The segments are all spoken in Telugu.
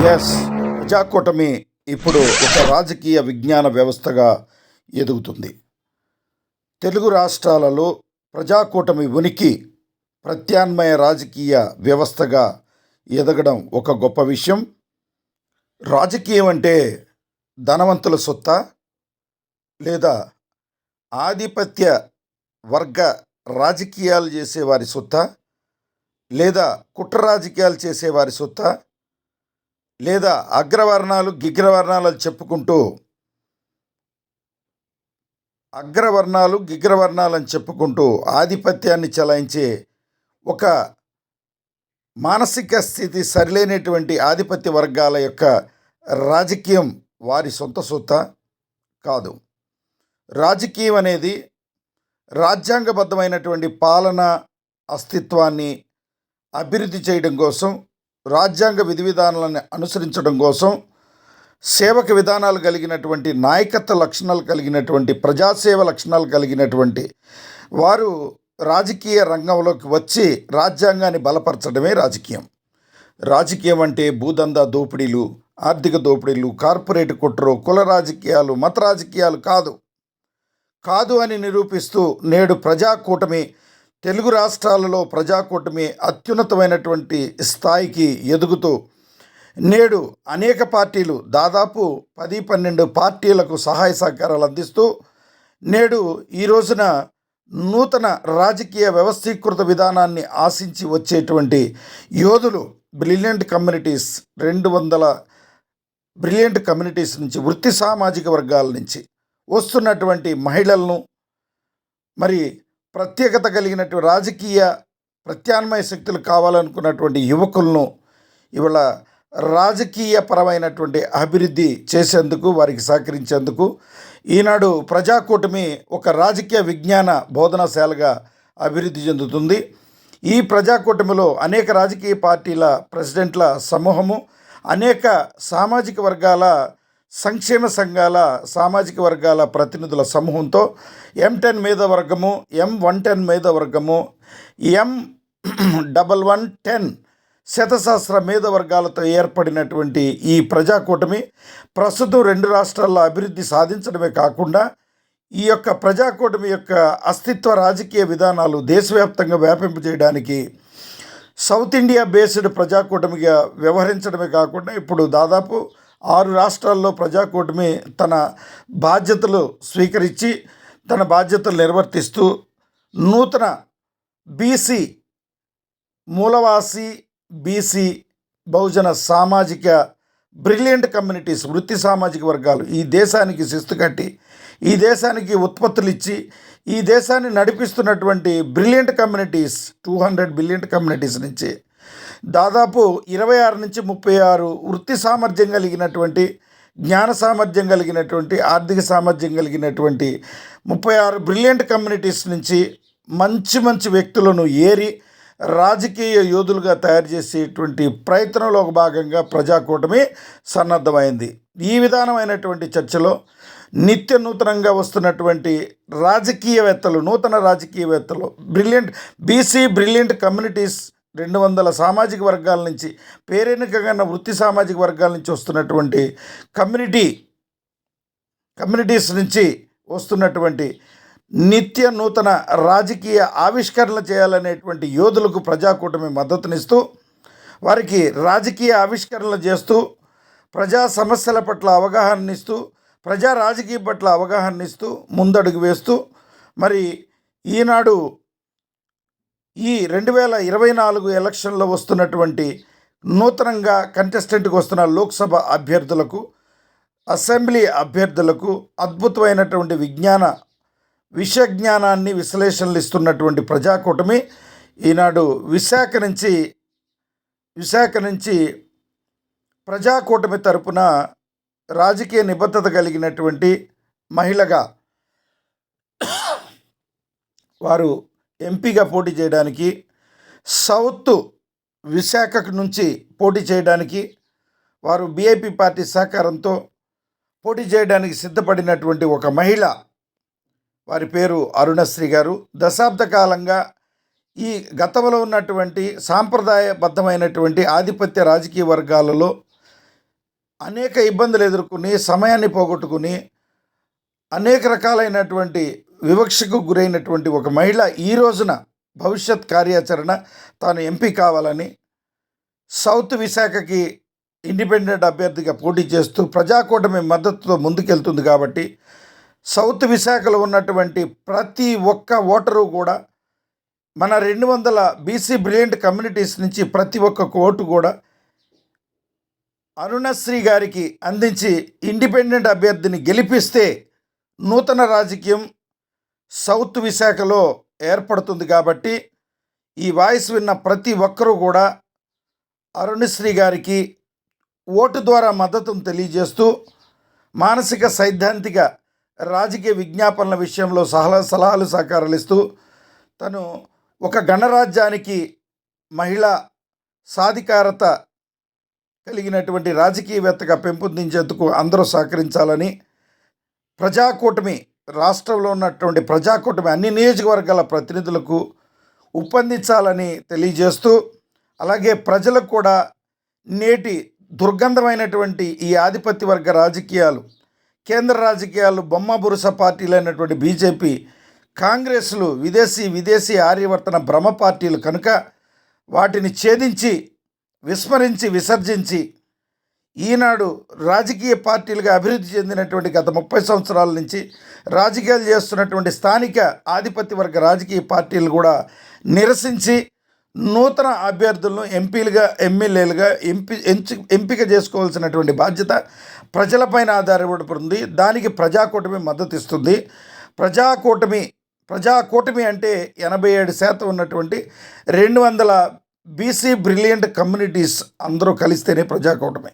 ఎస్ ప్రజాకూటమి ఇప్పుడు ఒక రాజకీయ విజ్ఞాన వ్యవస్థగా ఎదుగుతుంది. తెలుగు రాష్ట్రాలలో ప్రజాకూటమి ఉనికి ప్రత్యామ్నాయ రాజకీయ వ్యవస్థగా ఎదగడం ఒక గొప్ప విషయం. రాజకీయం అంటే ధనవంతుల సొత్త లేదా ఆధిపత్య వర్గ రాజకీయాలు చేసేవారి సొత్త లేదా కుట్ర రాజకీయాలు చేసేవారి సొత్త లేదా అగ్రవర్ణాలు గిగ్రవర్ణాలు అని చెప్పుకుంటూ అగ్రవర్ణాలు గిగ్రవర్ణాలు అని చెప్పుకుంటూ ఆధిపత్యాన్ని చలాయించే ఒక మానసిక స్థితి సరిలేనటువంటి ఆధిపత్య వర్గాల యొక్క రాజకీయం వారి సొంత సొత్త కాదు. రాజకీయం అనేది రాజ్యాంగబద్ధమైనటువంటి పాలన అస్తిత్వాన్ని అభివృద్ధి చేయడం కోసం రాజ్యాంగ విధి విధానాలను అనుసరించడం కోసం సేవక విధానాలు కలిగినటువంటి నాయకత్వ లక్షణాలు కలిగినటువంటి ప్రజాసేవ లక్షణాలు కలిగినటువంటి వారు రాజకీయ రంగంలోకి వచ్చి రాజ్యాంగాన్ని బలపరచడమే రాజకీయం. రాజకీయం అంటే భూదందా దోపిడీలు ఆర్థిక దోపిడీలు కార్పొరేట్ కుట్రలు కుల రాజకీయాలు మత రాజకీయాలు కాదు. కాదు అని నిరూపిస్తూ నేడు ప్రజాకూటమి తెలుగు రాష్ట్రాలలో ప్రజాకూటమి అత్యున్నతమైనటువంటి స్థాయికి ఎదుగుతూ నేడు అనేక పార్టీలు దాదాపు పది పన్నెండు పార్టీలకు సహాయ సహకారాలు అందిస్తూ నేడు ఈ రోజున నూతన రాజకీయ వ్యవస్థీకృత విధానాన్ని ఆశించి వచ్చేటువంటి యోధులు బ్రిలియంట్ కమ్యూనిటీస్ రెండు వందల బ్రిలియంట్ కమ్యూనిటీస్ నుంచి వృత్తి సామాజిక వర్గాల నుంచి వస్తున్నటువంటి మహిళలను మరి ప్రత్యేకత కలిగినటువంటి రాజకీయ ప్రత్యామ్నాయ శక్తులు కావాలనుకున్నటువంటి యువకులను ఇవాళ రాజకీయపరమైనటువంటి అభివృద్ధి చేసేందుకు వారికి సహకరించేందుకు ఈనాడు ప్రజాకూటమి ఒక రాజకీయ విజ్ఞాన బోధనాశాలగా అభివృద్ధి చెందుతుంది. ఈ ప్రజాకూటమిలో అనేక రాజకీయ పార్టీల ప్రెసిడెంట్ల సమూహము అనేక సామాజిక వర్గాల సంక్షేమ సంఘాల సామాజిక వర్గాల ప్రతినిధుల సమూహంతో ఎం టెన్ మేధవర్గము ఎం వన్ టెన్ మేధవర్గము ఎం డబల్ వన్ టెన్ శతసహస్ర మేధవర్గాలతో ఏర్పడినటువంటి ఈ ప్రజాకూటమి ప్రస్తుతం రెండు రాష్ట్రాల్లో అభివృద్ధి సాధించడమే కాకుండా ఈ యొక్క ప్రజాకూటమి యొక్క అస్తిత్వ రాజకీయ విధానాలు దేశవ్యాప్తంగా వ్యాపింపజేయడానికి సౌత్ ఇండియా బేస్డ్ ప్రజాకూటమిగా వ్యవహరించడమే కాకుండా ఇప్పుడు దాదాపు ఆరు రాష్ట్రాల్లో ప్రజాకూటమి తన బాధ్యతలు స్వీకరించి తన బాధ్యతలు నిర్వర్తిస్తూ నూతన బీసీ మూలవాసి బీసీ బహుజన సామాజిక బ్రిలియంట్ కమ్యూనిటీస్ వృత్తి సామాజిక వర్గాలు ఈ దేశానికి శిస్తు కట్టి ఈ దేశానికి ఉత్పత్తులు ఇచ్చి ఈ దేశాన్ని నడిపిస్తున్నటువంటి brilliant communities two hundred brilliant communities నుంచి దాదాపు ఇరవై ఆరు నుంచి ముప్పై ఆరు వృత్తి సామర్థ్యం కలిగినటువంటి జ్ఞాన సామర్థ్యం కలిగినటువంటి ఆర్థిక సామర్థ్యం కలిగినటువంటి ముప్పై ఆరు బ్రిలియంట్ కమ్యూనిటీస్ నుంచి మంచి మంచి వ్యక్తులను ఏరి రాజకీయ యోధులుగా తయారు చేసేటువంటి ప్రయత్నంలో ఒక భాగంగా ప్రజాకూటమి సన్నద్ధమైంది. ఈ విధానమైనటువంటి చర్చలో నిత్య నూతనంగా వస్తున్నటువంటి రాజకీయవేత్తలు నూతన రాజకీయవేత్తలు బ్రిలియంట్ బీసీ బ్రిలియంట్ కమ్యూనిటీస్ రెండు వందల సామాజిక వర్గాల నుంచి పేరెన్నికగా వృత్తి సామాజిక వర్గాల నుంచి వస్తున్నటువంటి కమ్యూనిటీ కమ్యూనిటీస్ నుంచి వస్తున్నటువంటి నిత్య నూతన రాజకీయ ఆవిష్కరణ చేయాలనేటువంటి యోధులకు ప్రజాకూటమి మద్దతునిస్తూ వారికి రాజకీయ ఆవిష్కరణలు చేస్తూ ప్రజా సమస్యల పట్ల అవగాహన ఇస్తూ ప్రజా రాజకీయ పట్ల అవగాహన ఇస్తూ ముందడుగు వేస్తూ మరి ఈనాడు ఈ రెండు వేల ఇరవై నాలుగు ఎలక్షన్లో వస్తున్నటువంటి నూతనంగా కంటెస్టెంట్కి వస్తున్న లోక్సభ అభ్యర్థులకు అసెంబ్లీ అభ్యర్థులకు అద్భుతమైనటువంటి విజ్ఞాన విషయ జ్ఞానాన్ని విశ్లేషణలు ఇస్తున్నటువంటి ప్రజాకూటమి ఈనాడు విశాఖ నుంచి విశాఖ నుంచి ప్రజాకూటమి తరపున రాజకీయ నిబద్ధత కలిగినటువంటి మహిళగా వారు ఎంపీగా పోటీ చేయడానికి సౌత్ విశాఖ నుంచి పోటీ చేయడానికి వారు బీఐపీ పార్టీ సహకారంతో పోటీ చేయడానికి సిద్ధపడినటువంటి ఒక మహిళ వారి పేరు అరుణశ్రీ గారు. దశాబ్ద కాలంగా ఈ గతంలో ఉన్నటువంటి సాంప్రదాయబద్ధమైనటువంటి ఆధిపత్య రాజకీయ వర్గాలలో అనేక ఇబ్బందులు ఎదుర్కొని సమయాన్ని పోగొట్టుకుని అనేక రకాలైనటువంటి వివక్షకు గురైనటువంటి ఒక మహిళ ఈ రోజున భవిష్యత్ కార్యాచరణ తాను ఎంపీ కావాలని సౌత్ విశాఖకి ఇండిపెండెంట్ అభ్యర్థిగా పోటీ చేస్తూ ప్రజాకూటమి మద్దతుతో ముందుకెళ్తుంది కాబట్టి సౌత్ విశాఖలో ఉన్నటువంటి ప్రతి ఒక్క ఓటరు కూడా మన రెండు వందల బీసీ బ్రిలియంట్ కమ్యూనిటీస్ నుంచి ప్రతి ఒక్క ఓటు కూడా అరుణశ్రీ గారికి అందించి ఇండిపెండెంట్ అభ్యర్థిని గెలిపిస్తే నూతన రాజకీయం సౌత్ విశాఖలో ఏర్పడుతుంది కాబట్టి ఈ వాయిస్ విన్న ప్రతి ఒక్కరూ కూడా అరుణశ్రీ గారికి ఓటు ద్వారా మద్దతును తెలియజేస్తూ మానసిక సైద్ధాంతిక రాజకీయ విజ్ఞాపనల విషయంలో సహల సలహాలు సహకారాలు ఇస్తూ తను ఒక గణరాజ్యానికి మహిళ సాధికారత కలిగినటువంటి రాజకీయవేత్తగా పెంపొందించేందుకు అందరూ సహకరించాలని ప్రజాకూటమి రాష్ట్రంలో ఉన్నటువంటి ప్రజాకూటమి అన్ని నియోజకవర్గాల ప్రతినిధులకు ఉపందించాలని తెలియజేస్తూ అలాగే ప్రజలకు కూడా నేటి దుర్గంధమైనటువంటి ఈ ఆధిపత్య వర్గ రాజకీయాలు కేంద్ర రాజకీయాలు బొమ్మ బురుస పార్టీలైనటువంటి బీజేపీ కాంగ్రెస్లు విదేశీ విదేశీ ఆర్యవర్తన భ్రమ పార్టీలు కనుక వాటిని ఛేదించి విస్మరించి విసర్జించి ఈనాడు రాజకీయ పార్టీలుగా అభివృద్ధి చెందినటువంటి గత ముప్పై సంవత్సరాల నుంచి రాజకీయాలు చేస్తున్నటువంటి స్థానిక ఆధిపత్య వర్గ రాజకీయ పార్టీలు కూడా నిరసించి నూతన అభ్యర్థులను ఎంపీలుగా ఎమ్మెల్యేలుగా ఎంపి ఎంచి ఎంపిక చేసుకోవాల్సినటువంటి బాధ్యత ప్రజలపైన ఆధారపడి దానికి ప్రజాకూటమి మద్దతు ఇస్తుంది ప్రజాకూటమి ప్రజాకూటమి అంటే ఎనభై ఏడు శాతం ఉన్నటువంటి రెండు వందల బీసీ బ్రిలియంట్ కమ్యూనిటీస్ అందరూ కలిస్తేనే ప్రజాకూటమి.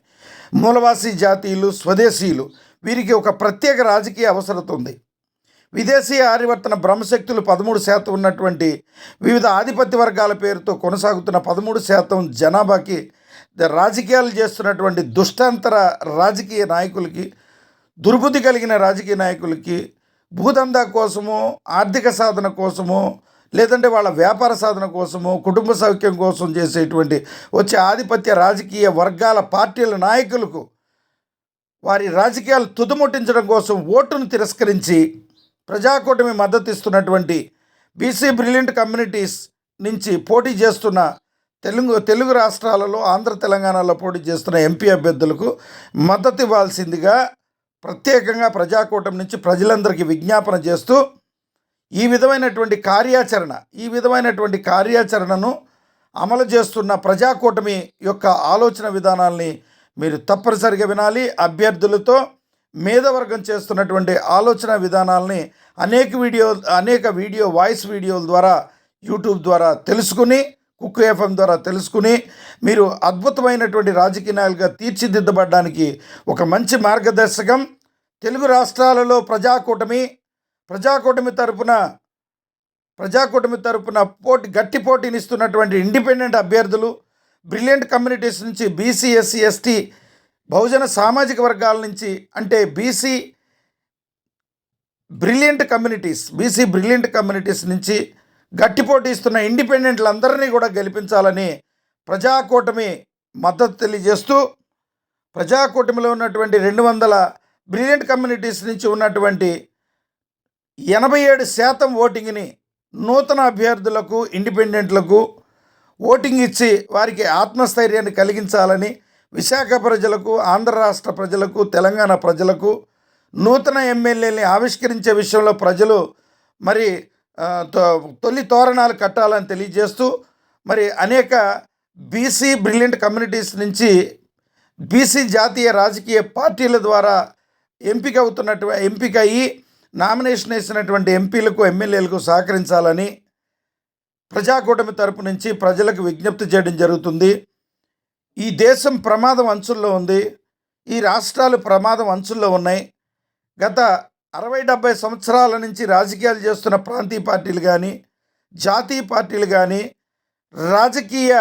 మూలవాసీ జాతీయులు స్వదేశీయులు వీరికి ఒక ప్రత్యేక రాజకీయ అవసరత ఉంది. విదేశీ ఆర్యవర్తన బ్రహ్మశక్తులు పదమూడు శాతం ఉన్నటువంటి వివిధ ఆధిపత్య వర్గాల పేరుతో కొనసాగుతున్న పదమూడు శాతం జనాభాకి రాజకీయాలు చేస్తున్నటువంటి దుష్టాంతర రాజకీయ నాయకులకి దుర్బుద్ధి కలిగిన రాజకీయ నాయకులకి భూదందా కోసము ఆర్థిక సాధన కోసము లేదంటే వాళ్ళ వ్యాపార సాధన కోసము కుటుంబ సౌఖ్యం కోసం చేసేటువంటి వచ్చే ఆధిపత్య రాజకీయ వర్గాల పార్టీల నాయకులకు వారి రాజకీయాలు తుదముట్టించడం కోసం ఓటును తిరస్కరించి ప్రజాకూటమి మద్దతు ఇస్తున్నటువంటి బీసీ బ్రిలియంట్ కమ్యూనిటీస్ నుంచి పోటీ చేస్తున్న తెలుగు తెలుగు రాష్ట్రాలలో ఆంధ్ర తెలంగాణలో పోటీ చేస్తున్న ఎంపీ అభ్యర్థులకు మద్దతు ఇవ్వాల్సిందిగా ప్రత్యేకంగా ప్రజాకూటమి నుంచి ప్రజలందరికీ విజ్ఞాపన చేస్తూ ఈ విధమైనటువంటి కార్యాచరణ ఈ విధమైనటువంటి కార్యాచరణను అమలు చేస్తున్న ప్రజాకూటమి యొక్క ఆలోచన విధానాల్ని మీరు తప్పనిసరిగా వినాలి. అభ్యర్థులతో మేధవర్గం చేస్తున్నటువంటి ఆలోచన విధానాల్ని అనేక వీడియో అనేక వీడియో వాయిస్ వీడియోల ద్వారా యూట్యూబ్ ద్వారా తెలుసుకుని కుక్ ఎఫ్ఎం ద్వారా తెలుసుకుని మీరు అద్భుతమైనటువంటి రాజకీయ నాయకులుగా తీర్చిదిద్దబడడానికి ఒక మంచి మార్గదర్శకం. తెలుగు రాష్ట్రాలలో ప్రజాకూటమి ప్రజాకూటమి తరపున ప్రజాకూటమి తరపున పోటీ గట్టి పోటీనిస్తున్నటువంటి ఇండిపెండెంట్ అభ్యర్థులు బ్రిలియంట్ కమ్యూనిటీస్ నుంచి బీసీ ఎస్సీ ఎస్టీ బహుజన సామాజిక వర్గాల నుంచి అంటే BC brilliant communities BC brilliant communities నుంచి గట్టి పోటీ ఇస్తున్న ఇండిపెండెంట్లందరినీ కూడా గెలిపించాలని ప్రజాకూటమి మద్దతు తెలియజేస్తూ ప్రజాకూటమిలో ఉన్నటువంటి రెండు వందల బ్రిలియంట్ కమ్యూనిటీస్ నుంచి ఉన్నటువంటి ఎనభై ఏడు శాతం ఓటింగ్ని నూతన అభ్యర్థులకు ఇండిపెండెంట్లకు ఓటింగ్ ఇచ్చి వారికి ఆత్మస్థైర్యాన్ని కలిగించాలని విశాఖ ప్రజలకు ఆంధ్ర రాష్ట్ర ప్రజలకు తెలంగాణ ప్రజలకు నూతన ఎమ్మెల్యేని ఆవిష్కరించే విషయంలో ప్రజలు మరి తో- తొలి తోరణాలు కట్టాలని తెలియజేస్తూ మరి అనేక బీసీ బ్రిలియంట్ కమ్యూనిటీస్ నుంచి బీసీ జాతీయ రాజకీయ పార్టీల ద్వారా ఎంపిక అవుతున్నట్టు ఎంపిక అయ్యి నామినేషన్ వేసినటువంటి ఎంపీలకు ఎమ్మెల్యేలకు సహకరించాలని ప్రజాకూటమి తరపు నుంచి ప్రజలకు విజ్ఞప్తి చేయడం జరుగుతుంది. ఈ దేశం ప్రమాదం అంచుల్లో ఉంది. ఈ రాష్ట్రాలు ప్రమాదం అంచుల్లో ఉన్నాయి. గత అరవై డెబ్బై సంవత్సరాల నుంచి రాజకీయాలు చేస్తున్న ప్రాంతీయ పార్టీలు కానీ జాతీయ పార్టీలు కానీ రాజకీయ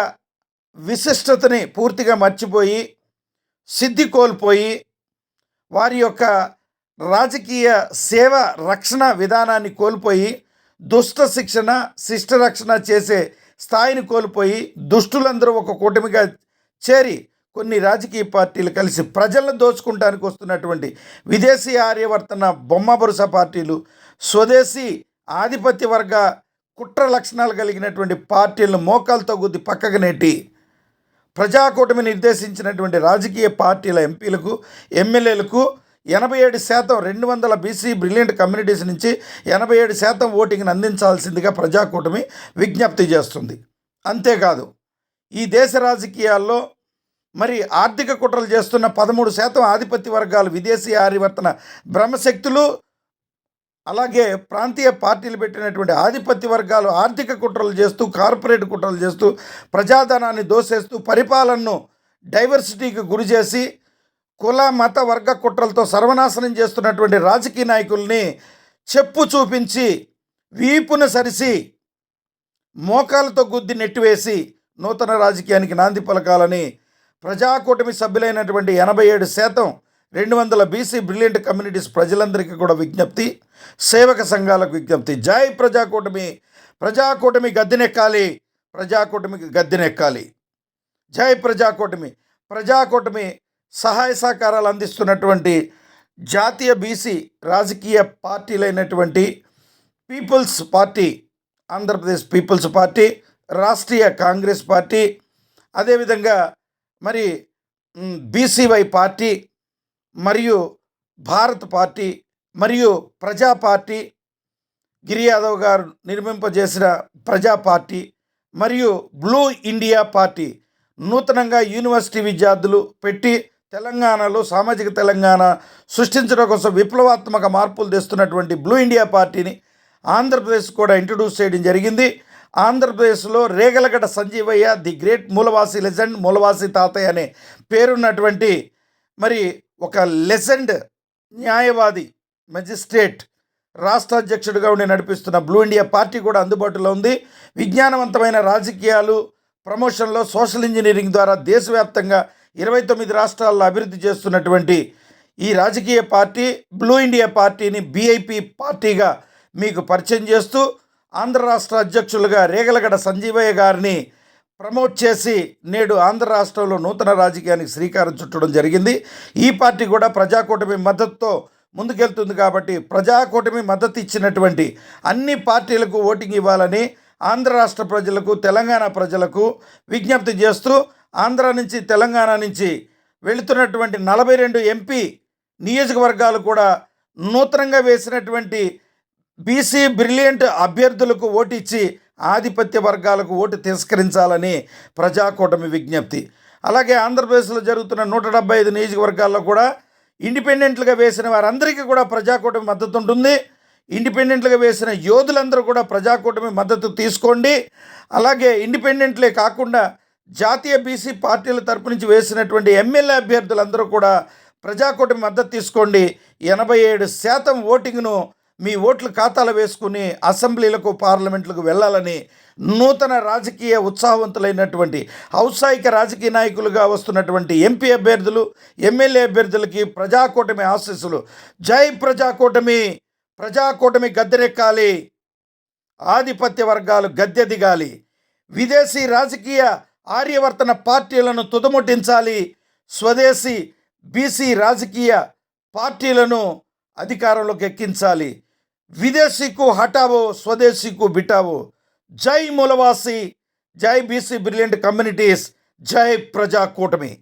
విశిష్టతని పూర్తిగా మర్చిపోయి సిద్ధి కోల్పోయి వారి యొక్క రాజకీయ సేవ రక్షణ విధానాన్ని కోల్పోయి దుష్ట శిక్షణ శిష్ట రక్షణ చేసే స్థాయిని కోల్పోయి దుష్టులందరూ ఒక కూటమిగా చేరి కొన్ని రాజకీయ పార్టీలు కలిసి ప్రజలను దోచుకుంటానికి వస్తున్నటువంటి విదేశీ ఆర్యవర్తన బొమ్మ బరుస పార్టీలు స్వదేశీ ఆధిపత్య వర్గ కుట్ర లక్షణాలు కలిగినటువంటి పార్టీలను మోకాలతో గుద్ది పక్కకు నెట్టి ప్రజాకూటమి నిర్దేశించినటువంటి రాజకీయ పార్టీల ఎంపీలకు ఎమ్మెల్యేలకు ఎనభై ఏడు శాతం రెండు వందల బీసీ బ్రిలియంట్ కమ్యూనిటీస్ నుంచి ఎనభై ఏడు శాతం ఓటింగ్ని అందించాల్సిందిగా ప్రజాకూటమి విజ్ఞప్తి చేస్తుంది. అంతేకాదు ఈ దేశ రాజకీయాల్లో మరి ఆర్థిక కుట్రలు చేస్తున్న పదమూడు శాతం ఆధిపత్య వర్గాలు విదేశీ ఆరివర్తన బ్రహ్మశక్తులు అలాగే ప్రాంతీయ పార్టీలు పెట్టినటువంటి ఆధిపత్య వర్గాలు ఆర్థిక కుట్రలు చేస్తూ కార్పొరేట్ కుట్రలు చేస్తూ ప్రజాధనాన్ని దోసేస్తూ పరిపాలనను డైవర్సిటీకి గురి చేసి కుల మత వర్గ కుట్రలతో సర్వనాశనం చేస్తున్నటువంటి రాజకీయ నాయకుల్ని చెప్పు చూపించి వీపున సరిసి మోకాలతో గుద్ది నెట్టివేసి నూతన రాజకీయానికి నాంది పలకాలని ప్రజాకూటమి సభ్యులైనటువంటి ఎనభై ఏడు శాతం రెండు వందల బీసీ బ్రిలియంట్ కమ్యూనిటీస్ ప్రజలందరికీ కూడా విజ్ఞప్తి సేవక సంఘాలకు విజ్ఞప్తి. జై ప్రజాకూటమి ప్రజాకూటమి గద్దెనెక్కాలి ప్రజాకూటమికి గద్దెనెక్కాలి. జై ప్రజాకూటమి ప్రజాకూటమి సహాయ సహకారాలు అందిస్తున్నటువంటి జాతీయ బీసీ రాజకీయ పార్టీలైనటువంటి people's party Andhra Pradesh people's party Rashtriya Congress party అదేవిధంగా మరి బీసీవై పార్టీ మరియు భారత్ పార్టీ మరియు ప్రజా పార్టీ గిరి యాదవ్ గారు నిర్మింపజేసిన ప్రజా పార్టీ మరియు బ్లూ ఇండియా పార్టీ నూతనంగా యూనివర్సిటీ విద్యార్థులు పెట్టి తెలంగాణలో సామాజిక తెలంగాణ సృష్టించడం కోసం విప్లవాత్మక మార్పులు తెస్తున్నటువంటి బ్లూ ఇండియా పార్టీని ఆంధ్రప్రదేశ్ కూడా ఇంట్రడ్యూస్ చేయడం జరిగింది. ఆంధ్రప్రదేశ్లో రేగలగడ సంజీవయ్య ది గ్రేట్ మూలవాసి లెజెండ్ మూలవాసి తాతయ్య అనే పేరున్నటువంటి మరి ఒక లెజెండ్ న్యాయవాది మెజిస్ట్రేట్ రాష్ట్ర అధ్యక్షుడిగా ఉండి నడిపిస్తున్న బ్లూ ఇండియా పార్టీ కూడా అందుబాటులో ఉంది. విజ్ఞానవంతమైన రాజకీయాలు ప్రమోషన్లో సోషల్ ఇంజనీరింగ్ ద్వారా దేశవ్యాప్తంగా ఇరవై తొమ్మిది రాష్ట్రాల్లో అభివృద్ధి చేస్తున్నటువంటి ఈ రాజకీయ పార్టీ బ్లూ ఇండియా పార్టీని బీఐపీ పార్టీగా మీకు పరిచయం చేస్తూ ఆంధ్ర రాష్ట్ర అధ్యక్షులుగా రేగలగడ సంజీవయ్య గారిని ప్రమోట్ చేసి నేడు ఆంధ్ర రాష్ట్రంలో నూతన రాజకీయానికి శ్రీకారం చుట్టడం జరిగింది. ఈ పార్టీ కూడా ప్రజాకూటమి మద్దతుతో ముందుకెళ్తుంది కాబట్టి ప్రజాకూటమి మద్దతు ఇచ్చినటువంటి అన్ని పార్టీలకు ఓటింగ్ ఇవ్వాలని ఆంధ్ర రాష్ట్ర ప్రజలకు తెలంగాణ ప్రజలకు విజ్ఞప్తి చేస్తూ ఆంధ్ర నుంచి తెలంగాణ నుంచి వెళుతున్నటువంటి నలభై రెండు ఎంపీ నియోజకవర్గాలు కూడా నూతనంగా వేసినటువంటి బీసీ బ్రిలియంట్ అభ్యర్థులకు ఓటిచ్చి ఆధిపత్య వర్గాలకు ఓటు తిరస్కరించాలని ప్రజాకూటమి విజ్ఞప్తి. అలాగే ఆంధ్రప్రదేశ్లో జరుగుతున్న నూట డెబ్బై ఐదు నియోజకవర్గాల్లో కూడా ఇండిపెండెంట్లుగా వేసిన వారందరికీ కూడా ప్రజాకూటమి మద్దతు ఉంటుంది. ఇండిపెండెంట్లుగా వేసిన యోధులందరూ కూడా ప్రజాకూటమి మద్దతు తీసుకోండి. అలాగే ఇండిపెండెంట్లే కాకుండా జాతీయ బీసీ పార్టీల తరపు నుంచి వేసినటువంటి ఎమ్మెల్యే అభ్యర్థులందరూ కూడా ప్రజాకూటమి మద్దతు తీసుకోండి. ఎనభై ఏడు శాతం ఓటింగ్ను మీ ఓట్లు ఖాతాలో వేసుకుని అసెంబ్లీలకు పార్లమెంట్లకు వెళ్ళాలని నూతన రాజకీయ ఉత్సాహవంతులైనటువంటి ఔత్సాహిక రాజకీయ నాయకులుగా వస్తున్నటువంటి ఎంపీ అభ్యర్థులు ఎమ్మెల్యే అభ్యర్థులకి ప్రజాకూటమి ఆశీస్సులు. జై ప్రజాకూటమి ప్రజాకూటమి గద్దెనెక్కాలి ఆధిపత్య వర్గాలు గద్దె దిగాలి విదేశీ రాజకీయ ఆర్యవర్తన పార్టీలను తుదముట్టించాలి. స్వదేశీ బీసీ రాజకీయ పార్టీలను అధికారంలోకి ఎక్కించాలి. విదేశీకు హటావో స్వదేశీకు బిటావో జై మూలవాసి జై బీసీ బ్రిలియంట్ కమ్యూనిటీస్ జై ప్రజా కూటమి